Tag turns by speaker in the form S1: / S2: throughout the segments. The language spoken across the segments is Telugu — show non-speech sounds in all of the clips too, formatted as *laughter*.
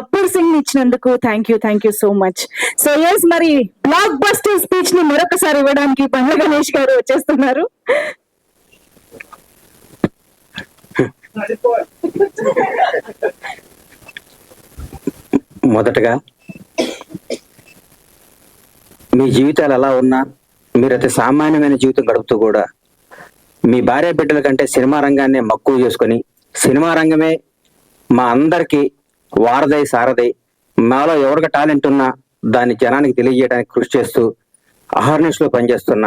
S1: గబ్బర్ సింగ్ ఇచ్చినందుకు thank you thank you so much so yes మరి బ్లాక్ బస్టర్ స్పీచ్ని మరొకసారి ఇవ్వడానికి బండ్ల గణేష్ గారు వచ్చేస్తున్నారు.
S2: మొదటగా మీ జీవితాలు ఎలా ఉన్నా మీరు అతి సామాన్యమైన జీవితం గడుపుతూ కూడా మీ భార్య బిడ్డల కంటే సినిమా రంగాన్ని మక్కువ చేసుకొని సినిమా రంగమే మా అందరికీ వారదై సారదై మాలో ఎవరికి టాలెంట్ ఉన్నా దాన్ని జనానికి తెలియజేయడానికి కృషి చేస్తూ అహర్నిష్లో పనిచేస్తున్న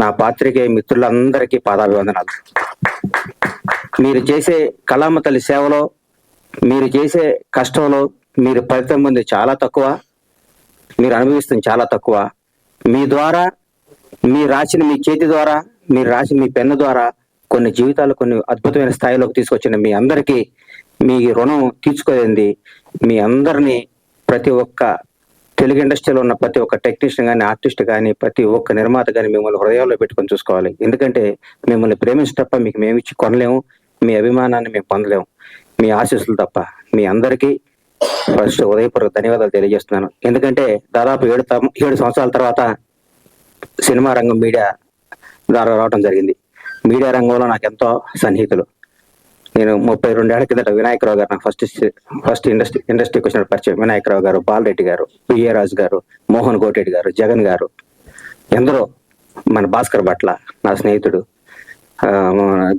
S2: నా పాత్రికేయ మిత్రులందరికీ పాదాభివందనాలు. మీరు చేసే కళామ తల్లి సేవలో మీరు చేసే కష్టంలో మీరు ఫలితం పొంది చాలా తక్కువ మీరు అనుభవిస్తుంది చాలా తక్కువ. మీ ద్వారా మీ రాసిన మీ చేతి ద్వారా మీరు రాసిన మీ పెన్ను ద్వారా కొన్ని జీవితాలు కొన్ని అద్భుతమైన స్థాయిలోకి తీసుకొచ్చిన మీ అందరికీ మీ రుణం తీర్చుకోలేంది మీ అందరినీ ప్రతి ఒక్క తెలుగు ఇండస్ట్రీలో ఉన్న ప్రతి ఒక్క టెక్నీషియన్ కానీ ఆర్టిస్ట్ కానీ ప్రతి ఒక్క నిర్మాత కానీ మిమ్మల్ని హృదయాల్లో పెట్టుకొని చూసుకోవాలి. ఎందుకంటే మిమ్మల్ని ప్రేమించి తప్ప మీకు మేము ఇచ్చి కొనలేము మీ అభిమానాన్ని మేము పొందలేము. మీ ఆశీస్సులు తప్ప మీ అందరికీ ఫస్ట్ ఉదయపూర్వక ధన్యవాదాలు తెలియజేస్తున్నాను. ఎందుకంటే దాదాపు ఏడు ఏడు సంవత్సరాల తర్వాత సినిమా రంగం మీడియా ద్వారా రావడం జరిగింది. మీడియా రంగంలో నాకు ఎంతో సన్నిహితులు. నేను ముప్పై రెండేళ్ళ కిందట వినాయకరావు గారు నాకు ఫస్ట్ ఫస్ట్ ఇండస్ట్రీ ఇండస్ట్రీకి వచ్చిన పరిచయం. వినాయకరావు గారు బాలరెడ్డి గారు పిఏ రాజు గారు మోహన్ గోటెడ్డి గారు జగన్ గారు. ఎందరో మన భాస్కర్ భట్ల నా స్నేహితుడు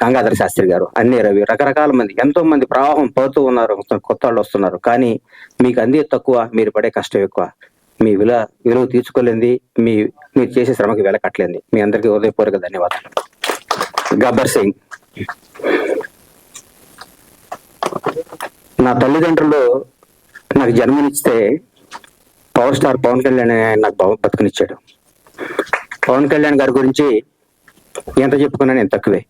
S2: గంగాధర శాస్త్రి గారు అన్ని రవి రకరకాల మంది ఎంతో మంది ప్రవాహం పోతూ ఉన్నారు కొత్త వాళ్ళు వస్తున్నారు. కానీ మీకు అందే తక్కువ మీరు పడే కష్టం ఎక్కువ. మీ విలువ విలువ తీర్చుకోలేంది మీ మీరు చేసే శ్రమకి వెలకట్లేంది మీ అందరికీ హృదయపూర్వక ధన్యవాదాలు. గబ్బర్ సింగ్. నా తల్లిదండ్రులు నాకు జన్మనిస్తే పవర్ స్టార్ పవన్ కళ్యాణ్ అనే ఆయన నాకు బతుకునిచ్చాడు. పవన్ కళ్యాణ్ గారి గురించి ఎంత చెప్పుకున్నా నేను తక్కువే.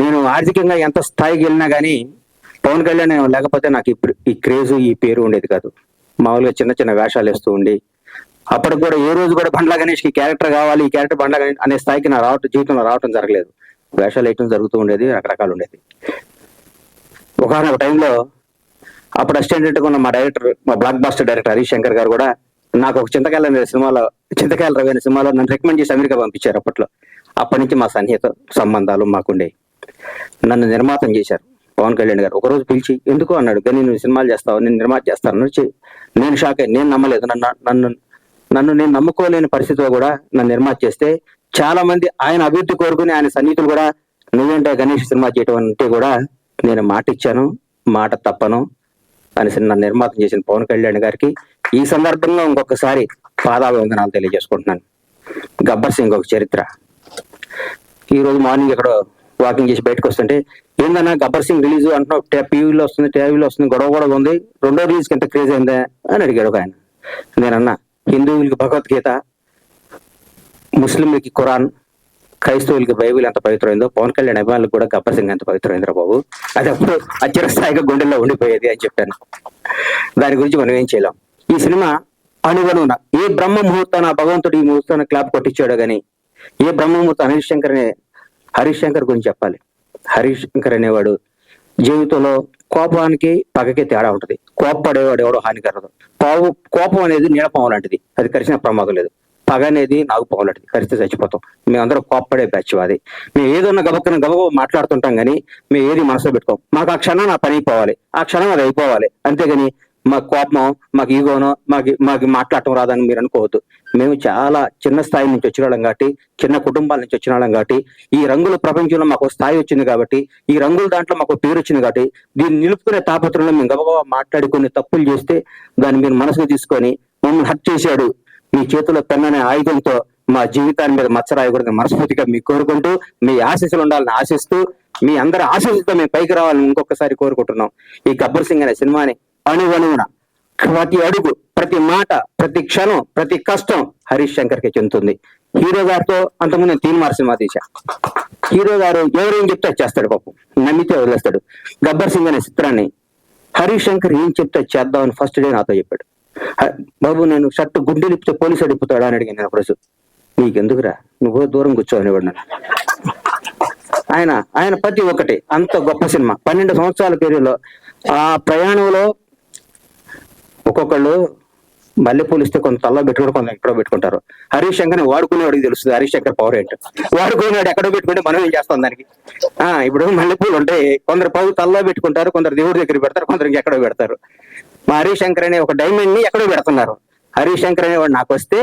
S2: నేను ఆర్థికంగా ఎంత స్థాయికి వెళ్ళినా కానీ పవన్ కళ్యాణ్ లేకపోతే నాకు ఇప్పుడు ఈ క్రేజ్ ఈ పేరు ఉండేది కాదు. మామూలుగా చిన్న చిన్న వేషాలు వేస్తూ ఉండి అప్పటికి కూడా ఏ రోజు కూడా బండ్ల గణేష్కి క్యారెక్టర్ కావాలి ఈ క్యారెక్టర్ బండ్ల గణేష్ అనే స్థాయికి నా రావటం జీవితంలో రావటం జరగలేదు. వేషాలు వేయటం జరుగుతూ ఉండేది రకరకాలు ఉండేది. ఒకనొక టైంలో అప్పుడు అసిస్టెంట్ ఉన్న మా డైరెక్టర్ మా blockbuster director Harish Shankar గారు కూడా నాకు ఒక చింతకాయలు అనే సినిమాలో చింతకాయలు రవి అనే సినిమాలో నన్ను రికమెండ్ చేసి అమెరికా పంపించారు అప్పట్లో. అప్పటి నుంచి మా సన్నిహిత సంబంధాలు మాకుండేవి నన్ను నిర్మాతం చేశారు పవన్ కళ్యాణ్ గారు. ఒకరోజు పిలిచి ఎందుకు? అన్నాడు. కానీ నువ్వు సినిమాలు చేస్తావు? నేను నిర్మాత చేస్తాను నేను షాక్ అయ్యి నేను నమ్మలేదు. నన్ను నన్ను నన్ను నేను నమ్ముకోలేని పరిస్థితిలో కూడా నన్ను నిర్మాత చేస్తే చాలా మంది ఆయన అభివృద్ధి కోరుకుని ఆయన సన్నిహితులు కూడా నువ్వేంటే గణేష్ సినిమా చేయటం అంటే కూడా నేను మాట ఇచ్చాను మాట తప్పను అని నన్ను నిర్మాతం చేసిన పవన్ కళ్యాణ్ గారికి ఈ సందర్భంగా ఇంకొకసారి పాదాభివందనాలు తెలియజేసుకుంటున్నాను. గబ్బర్ సింగ్ ఒక చరిత్ర. ఈ రోజు మార్నింగ్ ఇక్కడ వాకింగ్ చేసి బయటకు వస్తుంటే ఏందన్నా గబ్బర్ సింగ్ రిలీజ్ అంటున్నావు టీవీలో వస్తుంది టీవీలో వస్తుంది గొడవ గొడవ ఉంది రెండో రిలీజ్ ఎంత క్రేజ్ అయిందా? అని అడిగాడు ఒక ఆయన. నేనన్నా హిందువులకి భగవద్గీత ముస్లింలకి ఖురాన్ క్రైస్తవులకి బైబిల్ ఎంత పవిత్రమైందో పవన్ కళ్యాణ్ అభిమానులకు కూడా గబ్బర్ సింగ్ ఎంత పవిత్రమైందిరా బాబు. అది అప్పుడు అచిరస్థాయిగా గుండెల్లో ఉండిపోయేది అని చెప్పాను. దాని గురించి మనం ఏం చేయలేం? ఈ సినిమా అణువనున ఏ బ్రహ్మ ముహూర్తాన భగవంతుడు ఈ ముహూర్తాన్ని క్లాప్ కొట్టించాడో గాని ఏ బ్రహ్మ ముహూర్తం హరీష్ శంకర్ అనే హరీష్ శంకర్ గురించి చెప్పాలి. హరీష్ శంకర్ అనేవాడు జీవితంలో కోపానికి పగకి తేడా ఉంటది. కోప్పడేవాడు ఎవడో హానికరదు కోపం కోపం అనేది నీడపాము లాంటిది. అది కలిసిన ప్రమాదం లేదు. పగ అనేది నాగుపాము లాంటిది కరిస్తే చచ్చిపోతాం. మేమందరం కోప్పడే బ్యాచ్ అది మేము ఏదన్నా గబక్కన గబగబ మాట్లాడుతుంటాం కానీ మేము ఏది మనసులో పెట్టుకోం. మాకు ఆ క్షణం నా పని అయిపోవాలి. ఆ క్షణం అది అయిపోవాలి. అంతేగాని మాకు కోపం మాకు ఈగోనో మాకు మాకు మాట్లాడటం రాదని మీరు అనుకోవద్దు. మేము చాలా చిన్న స్థాయి నుంచి వచ్చిన వాళ్ళం కాబట్టి చిన్న కుటుంబాల నుంచి వచ్చిన వాళ్ళం కాబట్టి ఈ రంగుల ప్రపంచంలో మాకు స్థాయి వచ్చింది కాబట్టి ఈ రంగుల దాంట్లో మాకు పేరు వచ్చింది కాబట్టి దీన్ని నిలుపుకునే తాపత్రంలో మేము గబగబా మాట్లాడి కొన్ని తప్పులు చేస్తే దాన్ని మీరు మనసుకు తీసుకొని మమ్మల్ని హత్య చేశాడు మీ చేతిలో పెన్నని ఆయుధంతో మా జీవితాన్ని మీద మచ్చరాయకూడదని మనస్ఫూర్తిగా మీకు కోరుకుంటూ మీ ఆశీస్సులు ఉండాలని ఆశిస్తూ మీ అందరి ఆశీస్సులతో మేము పైకి రావాలని ఇంకొకసారి కోరుకుంటున్నాం. ఈ గబ్బర్ సింగ్ అనే సినిమాని అణువణువున ప్రతి అడుగు ప్రతి మాట ప్రతి క్షణం ప్రతి కష్టం హరీష్ శంకర్కి చెందుతుంది. హీరో గారితో అంతకుముందు తీన్ మార్ సినిమా తీశా. హీరో గారు ఎవరేం చెప్తే చేస్తాడు పాపం. నమ్మితే వదిలేస్తాడు. గబ్బర్ సింగ్ అనే చిత్రాన్ని హరీష్ శంకర్ ఏం చెప్తే చేద్దామని ఫస్ట్ డే నాతో చెప్పాడు. బాబు నేను షర్ట్ గుండె లిప్తే పోలీసు అడిగిపోతాడా అని అడిగాను నేను ఒకరోజు నీకెందుకురా? నువ్వు దూరం కూర్చో అనేవాడు నన్ను ఆయన ఆయన ప్రతి ఒక్కటి. అంత గొప్ప సినిమా. పన్నెండు సంవత్సరాల పీరియడ్లో ఆ ప్రయాణంలో ఒక్కొక్కళ్ళు మల్లెపూలు ఇస్తే కొంత తల్లో పెట్టుకుని కొంత ఎక్కడో పెట్టుకుంటారు. హరీష్ శంకర్ని వాడుకునేవాడికి తెలుస్తుంది. హరీష్ శంకర్ పవర్ ఏంటో వాడుకునేవాడు ఎక్కడో పెట్టుకుంటే మనం ఏం చేస్తాం దానికి? ఆ ఇప్పుడు మల్లెపూలు ఉంటాయి. కొందరు పౌరు తల్లో పెట్టుకుంటారు కొందరు దేవుడి దగ్గర పెడతారు కొందరు ఎక్కడో పెడతారు. మా హరిశంకర్ అనే ఒక డైమండ్ని ఎక్కడో పెడుతున్నారు. హరీష్ శంకర్ అనేవాడు నాకు వస్తే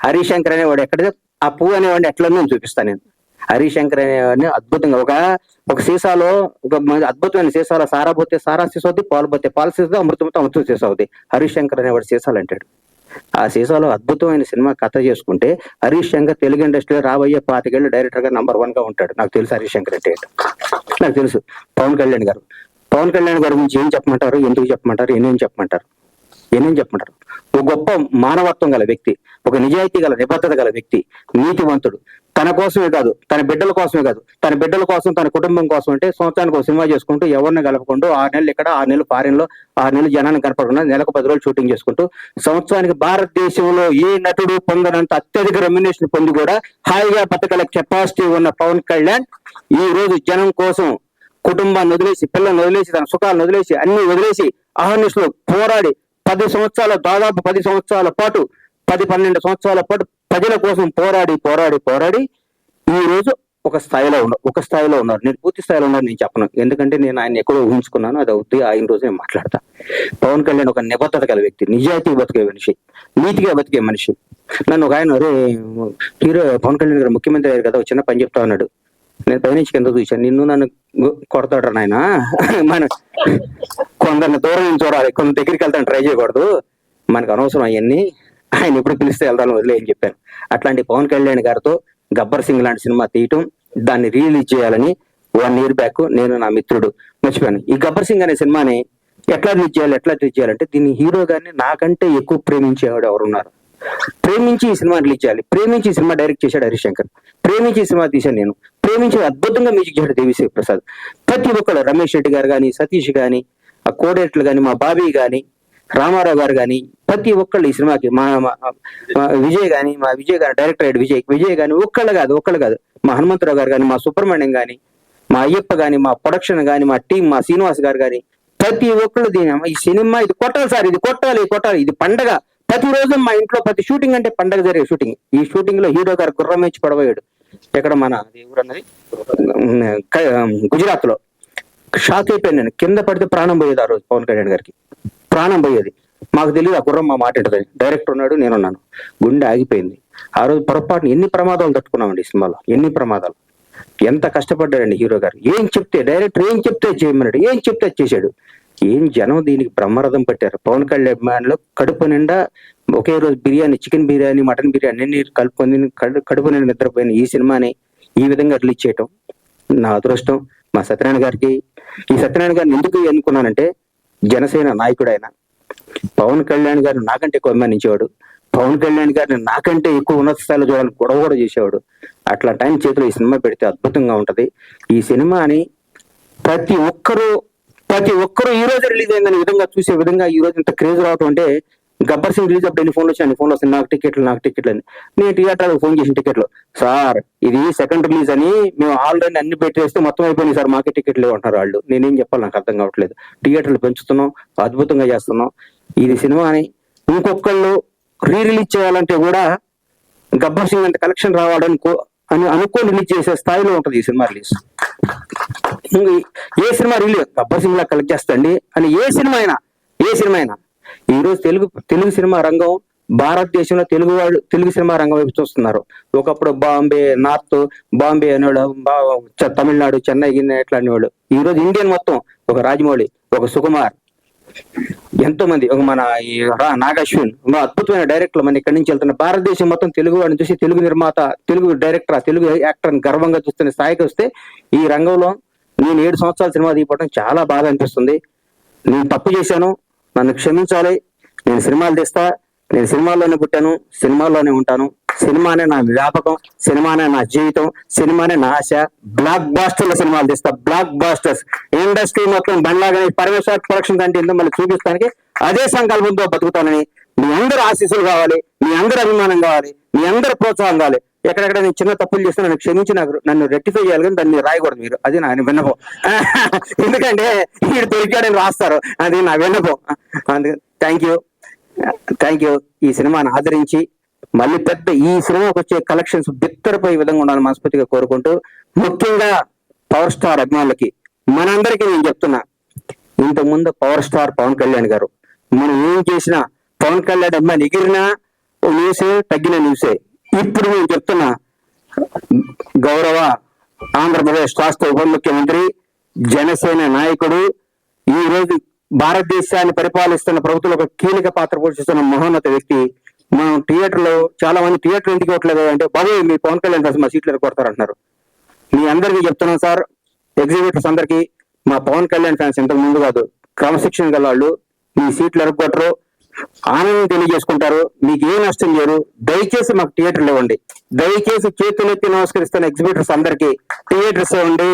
S2: హరిశంకర్ అనేవాడు ఎక్కడ ఆ పువ్వు అనేవాడిని ఎట్లా నేను చూపిస్తాను నేను. హరిశంకర్ అనేవాడిని అద్భుతంగా ఒక ఒక సీసాలో ఒక అద్భుతమైన సీసాలో సారా పోతే సారా సీసా అవుద్ది పాలు పోతే పాలు సీసా అమృతంతో అమృతం సీసా అవుద్ది హరీష్ శంకర్ అనేవాడు సీసాలు అంటాడు. ఆ సీసాలో అద్భుతమైన సినిమా కథ చేసుకుంటే హరీష్ శంకర్ తెలుగు ఇండస్ట్రీలో రాబోయే పాతికేళ్ళు డైరెక్టర్గా నంబర్ వన్గా ఉంటాడు. నాకు తెలుసు హరీష్ శంకర్ అంటే నాకు తెలుసు. పవన్ కళ్యాణ్ గారు. పవన్ కళ్యాణ్ గారి గురించి ఏం చెప్పమంటారు? ఎందుకు చెప్పమంటారు? ఎన్నేం చెప్పమంటారు? ఏమేం చెప్పమంటారు? ఒక గొప్ప మానవత్వం గల వ్యక్తి ఒక నిజాయితీ గల నిబద్ధత గల వ్యక్తి నీతివంతుడు. తన కోసమే కాదు తన బిడ్డల కోసమే కాదు తన బిడ్డల కోసం తన కుటుంబం కోసం అంటే సంవత్సరానికి ఒక సినిమా చేసుకుంటూ ఎవరిని కలపకుండా ఆరు నెలలు ఇక్కడ ఆరు నెలలు ఫారిన్లో ఆరు నెలలు జనాన్ని కనపడకుండా నెలకు పది రోజులు షూటింగ్ చేసుకుంటూ సంవత్సరానికి భారతదేశంలో ఏ నటుడు పొందనంత అత్యధిక రెమ్యునేషన్ పొంది కూడా హాయిగా బతకల కెపాసిటీ ఉన్న పవన్ కళ్యాణ్ ఈ రోజు జనం కోసం కుటుంబాన్ని వదిలేసి పిల్లల్ని వదిలేసి తన సుఖాలను వదిలేసి అన్ని వదిలేసి అహర్నిశలు పోరాడి పది సంవత్సరాల దాదాపు పది సంవత్సరాల పాటు పది పన్నెండు సంవత్సరాల పాటు ప్రజల కోసం పోరాడి పోరాడి పోరాడి ఈ రోజు ఒక స్థాయిలో ఉన్నారు ఒక స్థాయిలో ఉన్నారు. నేను పూర్తి స్థాయిలో ఉన్నారు నేను చెప్పను. ఎందుకంటే నేను ఆయన ఎక్కడో ఊహించుకున్నాను అది అవుతుంది ఆయన రోజు నేను మాట్లాడతా. పవన్ కళ్యాణ్ ఒక నిబద్ధత గల వ్యక్తి నిజాయితీ బతికే మనిషి నీతిగా బతికే మనిషి. నన్ను ఒక ఆయన అరే హీరో పవన్ కళ్యాణ్ గారు ముఖ్యమంత్రి అయ్యారు కదా చిన్న పని చెప్తా ఉన్నాడు. నేను పైనుంచి కింద చూశాను. నిన్ను నన్ను కొడతాడు నాయన. మన కొందరిని దూరం నుంచి చూడాలి. కొంత దగ్గరికి వెళ్తాను ట్రై చేయకూడదు. మనకు అనవసరం అవన్నీ. ఆయన ఎప్పుడు పిలిస్తే వెళ్తాను వదిలే అని చెప్పాను. అట్లాంటి పవన్ కళ్యాణ్ గారితో గబ్బర్ సింగ్ లాంటి సినిమా తీయటం దాన్ని రిలీజ్ చేయాలని వన్ ఇయర్ బ్యాక్ నేను నా మిత్రుడు మర్చిపోయాను. ఈ గబ్బర్ సింగ్ అనే సినిమాని ఎట్లా రిలీజ్ చేయాలి ఎట్లా రిలీజ్ చేయాలంటే దీన్ని హీరో గారిని నాకంటే ఎక్కువ ప్రేమించేవాడు ఎవరున్నారు? ప్రేమించి ఈ సినిమా రిలీజ్ చేయాలి. ప్రేమించి ఈ సినిమా డైరెక్ట్ చేశాడు హరిశంకర్. ప్రేమించి ఈ సినిమా తీశాను నేను. ప్రేమించి అద్భుతంగా మ్యూజిక్ చేశాడు దేవిశ్రీ ప్రసాద్. ప్రతి ఒక్కరు రమేష్ రెడ్డి గారు కానీ సతీష్ గాని ఆ కోడేట్లు కానీ మా బాబీ గాని రామారావు గారు కానీ ప్రతి ఒక్కళ్ళు ఈ సినిమాకి మా విజయ్ కానీ మా విజయ్ గారు డైరెక్టర్ అయ్యాడు విజయ్ విజయ్ గాని ఒక్కళ్ళు కాదు ఒక్కళ్ళు కాదు. మా హనుమంతరావు గారు కానీ మా సుబ్రహ్మణ్యం కానీ మా అయ్యప్ప గాని మా ప్రొడక్షన్ గాని మా టీం మా శ్రీనివాస్ గారు కానీ ప్రతి ఒక్కళ్ళు దీని ఈ సినిమా ఇది కొట్టాలి సార్ ఇది కొట్టాలి ఇది కొట్టాలి ఇది పండగ. ప్రతి రోజు మా ఇంట్లో ప్రతి షూటింగ్ అంటే పండగ జరిగే షూటింగ్. ఈ షూటింగ్లో హీరో గారు గుర్రం ఇచ్చి పడబోయాడు. ఎక్కడ మన అది ఊరన్నది గుజరాత్లో షాక్ అయిపోయాను నేను. కింద పడితే ప్రాణం పోయేది ఆ రోజు పవన్ కళ్యాణ్ గారికి. ప్రాణం పోయేది. మాకు తెలియదు ఆ గుర్రం మా మాట ఏంటదని డైరెక్టర్ ఉన్నాడు నేనున్నాను. గుండె ఆగిపోయింది. ఆ రోజు పొరపాటున ఎన్ని ప్రమాదాలు తట్టుకున్నామండి ఈ సినిమాలో? ఎన్ని ప్రమాదాలు? ఎంత కష్టపడ్డాడండి హీరో గారు? ఏం చెప్తే డైరెక్టర్ ఏం చెప్తే చేయమన్నాడు? ఏం చెప్తే చేశాడు? ఏం జనం దీనికి బ్రహ్మరథం పట్టారు. పవన్ కళ్యాణ్లో కడుపు నిండా ఒకే రోజు బిర్యానీ చికెన్ బిర్యానీ మటన్ బిర్యానీ అన్ని కలుపుకొని కడుపు నిండా నిద్రపోయిన ఈ సినిమాని ఈ విధంగా రిలీజ్ చేయటం నా అదృష్టం. మా సత్యనారాయణ గారికి ఈ సత్యనారాయణ గారిని ఎందుకు ఎన్నుకున్నానంటే జనసేన నాయకుడు ఆయన పవన్ కళ్యాణ్ గారిని నాకంటే ఎక్కువ అభిమానించేవాడు. పవన్ కళ్యాణ్ గారిని నాకంటే ఎక్కువ ఉన్నత స్థాయిలో చూడాలని గొడవ కూడా చేసేవాడు. అట్లా టైం చేతిలో ఈ సినిమా పెడితే అద్భుతంగా ఉంటది. ఈ సినిమాని ప్రతి ఒక్కరూ ప్రతి ఒక్కరు ఈ రోజు రిలీజ్ అయిందని విధంగా చూసే విధంగా ఈ రోజు ఇంత క్రేజ్ రావటం అంటే గబ్బర్ సింగ్ రిలీజ్ అప్పుడు ఎన్ని ఫోన్లు వచ్చాయి? ఫోన్లు వస్తాయి. నాకు టికెట్లు నాకు టికెట్లు అని. నేను థియేటర్ ఫోన్ చేసిన టికెట్లు. సార్ ఇది సెకండ్ రిలీజ్ అని మేము ఆల్రెడీ అన్ని పెట్టేస్తే మొత్తం అయిపోయింది సార్. మాకే టికెట్లు లేవు అంటున్నారు వాళ్ళు. నేనేం చెప్పాలి? నాకు అర్థం కావట్లేదు. థియేటర్లు పెంచుతున్నాం అద్భుతంగా చేస్తున్నాం. ఇది సినిమాని ఇంకొకళ్ళు రీ రిలీజ్ చేయాలంటే కూడా గబ్బర్ సింగ్ అంటే కలెక్షన్ రావాలని కో- అని అనుకోని రిలీజ్ చేసే స్థాయిలో ఉంటుంది ఈ సినిమా రిలీజ్. ఏ సినిమా రిలీజ్ గబ్బర్ సింగ్ లా కలెక్ట్ చేస్తండి అని ఏ సినిమా అయినా ఏ సినిమా అయినా ఈ రోజు తెలుగు తెలుగు సినిమా రంగం భారతదేశంలో తెలుగు వాళ్ళు తెలుగు సినిమా రంగం వైపు చూస్తున్నారు. ఒకప్పుడు బాంబే నార్త్ బాంబే అనేవాడు తమిళనాడు చెన్నై గిన్నె ఇట్లా అనేవాడు ఈ రోజు ఇండియన్ మొత్తం ఒక రాజమౌళి ఒక సుకుమార్ ఎంతో మంది ఒక మన ఈ రా- నాగశ్విన్ అద్భుతమైన డైరెక్టర్లు మన ఇక్కడి నుంచి వెళ్తున్న భారతదేశం మొత్తం తెలుగు వాడిని చూసి తెలుగు నిర్మాత తెలుగు డైరెక్టర్ తెలుగు యాక్టర్ గర్వంగా చూస్తున్న స్థాయికి వస్తే ఈ రంగంలో నేను ఏడు సంవత్సరాల సినిమా తీయడం చాలా బాధ అనిపిస్తుంది. నేను తప్పు చేశాను. నన్ను క్షమించాలి. నేను సినిమాలు తీస్తా. నేను సినిమాల్లోనే పుట్టాను. సినిమాల్లోనే ఉంటాను. సినిమానే నా వ్యాపకం. సినిమానే నా జీవితం. సినిమానే నా ఆశ. బ్లాక్ బాస్టర్ల సినిమాలు తీస్తా. బ్లాక్ బాస్టర్స్ ఇండస్ట్రీ మొత్తం బండ్లాగానే పరమేశ్వర ప్రొడక్షన్ కంటే ఏందో మళ్ళీ చూపిస్తానికి అదే సంకల్పంతో బతుకుతానని మీ అందరు ఆశీస్సులు కావాలి. మీ అందరు అభిమానం కావాలి. మీ అందరు ప్రోత్సాహం కావాలి. ఎక్కడెక్కడ నేను చిన్న తప్పులు చేస్తే నన్ను క్షమించి నాకు నన్ను రెక్టిఫై చేయాలి కానీ దాన్ని రాయకూడదు మీరు. అది నా విన్నపం. *laughs* ఎందుకంటే వీడు దొరికాడని రాస్తారు. అది నా విన్నపం. అందుకే థ్యాంక్ యూ థ్యాంక్ యూ ఈ సినిమాను ఆదరించి మళ్ళీ పెద్ద ఈ సినిమాకి వచ్చే కలెక్షన్స్ బిత్తరపోయే విధంగా ఉండాలని మనస్ఫూర్తిగా కోరుకుంటూ ముఖ్యంగా పవర్ స్టార్ అభిమానులకి మనందరికీ నేను చెప్తున్నా. ఇంతకు ముందు పవర్ స్టార్ పవన్ కళ్యాణ్ గారు. మనం ఏం చేసినా పవన్ కళ్యాణ్ అమ్మాయి ఎగిరినా న్యూసే తగ్గిన న్యూసే ఇప్పుడు నేను చెప్తున్న గౌరవ ఆంధ్రప్రదేశ్ రాష్ట్ర ఉప ముఖ్యమంత్రి జనసేన నాయకుడు ఈ రోజు భారతదేశాన్ని పరిపాలిస్తున్న ప్రభుత్వంలో ఒక కీలక పాత్ర పోషిస్తున్న మహోన్నత వ్యక్తి. మనం థియేటర్లో చాలా మంది థియేటర్ ఎందుకు ఇవ్వట్లేదు అంటే బాబు మీ పవన్ కళ్యాణ్ కోసం మా సీట్లు కొడతారు అంటున్నారు మీ అందరికీ చెప్తున్నాం సార్ ఎగ్జిక్యూటివ్స్ అందరికీ మా పవన్ కళ్యాణ్ ఫ్యాన్స్ ఇంతకు ముందు కాదు క్రమశిక్షణ గల వాళ్ళు మీ సీట్లు ఎరగొట్టరు ఆనందం తెలియజేసుకుంటారు. మీకు ఏ నష్టం లేరు దయచేసి మాకు థియేటర్లు ఇవ్వండి దయచేసి చేతులెత్తి నమస్కరిస్తున్న ఎగ్జిబిటర్స్ అందరికి థియేటర్స్ ఇవ్వండి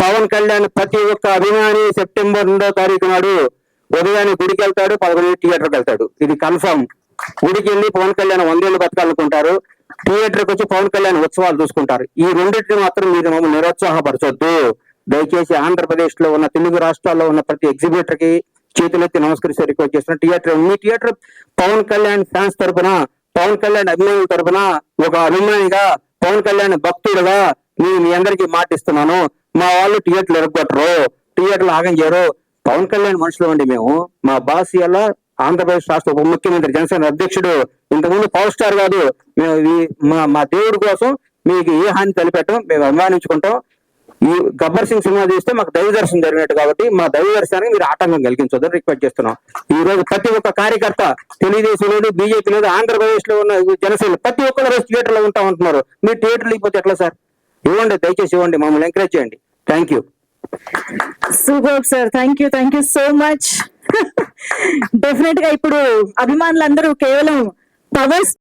S2: పవన్ కళ్యాణ్ ప్రతి ఒక్క అభిమాని సెప్టెంబర్ రెండో తారీఖు నాడు ఉదయాన్నే గుడికి వెళ్తాడు పదకొండు థియేటర్కి వెళ్తాడు. ఇది కన్ఫర్మ్. గుడికి వెళ్ళి పవన్ కళ్యాణ్ వందేళ్ళు బతకాలనుకుంటారు. థియేటర్కి వచ్చి పవన్ కళ్యాణ్ ఉత్సవాలు చూసుకుంటారు. ఈ రెండింటిని మాత్రం మీరు మమ్మల్ని నిరుత్సాహపరచొద్దు. దయచేసి ఆంధ్రప్రదేశ్లో ఉన్న తెలుగు రాష్ట్రాల్లో ఉన్న ప్రతి ఎగ్జిబిటర్కి చేతులెత్తి నమస్కరిస్తే రిక్వెస్ట్ చేస్తున్న. థియేటర్ మీ థియేటర్ పవన్ కళ్యాణ్ ఫ్యాన్స్ తరఫున పవన్ కళ్యాణ్ అభిమానుల తరపున ఒక అభిమానిగా పవన్ కళ్యాణ్ భక్తుడుగా నేను మీ అందరికీ మాటిస్తున్నాను. మా వాళ్ళు థియేటర్లు ఎరగొట్టరు. థియేటర్లు ఆగం చేయరు. పవన్ కళ్యాణ్ మనుషులు అండి మేము. మా బాస్ ఇలా ఆంధ్రప్రదేశ్ రాష్ట్ర ఉప ముఖ్యమంత్రి జనసేన అధ్యక్షుడు. ఇంతకుముందు పవర్ స్టార్ కాదు. మేము మా మా దేవుడి కోసం మీకు ఏ హాని తలపెట్టం మేము అభిమానించుకుంటాం. ఈ గబ్బర్ సింగ్ సినిమా చూస్తే మాకు దైవ దర్శనం జరిగినట్టు కాబట్టి మా దైవ దర్శనానికి మీరు ఆటంకం కలిగించొద్దని రిక్వెస్ట్ చేస్తున్నాం. ఈ రోజు ప్రతి ఒక్క కార్యకర్త తెలుగుదేశం లేదు బీజేపీ లేదు ఆంధ్రప్రదేశ్లో ఉన్న జనసేన ప్రతి ఒక్కరు రోజు థియేటర్లో ఉంటాం అంటున్నారు మీరు థియేటర్ లేకపోతే ఎట్లా సార్? ఇవ్వండి దయచేసి ఇవ్వండి మమ్మల్ని ఎంకరేజ్ చేయండి. Thank you.
S1: Super sir thank you thank you so much. *laughs* డెఫినెట్గా ఇప్పుడు అభిమానులందరూ కేవలం పవర్స్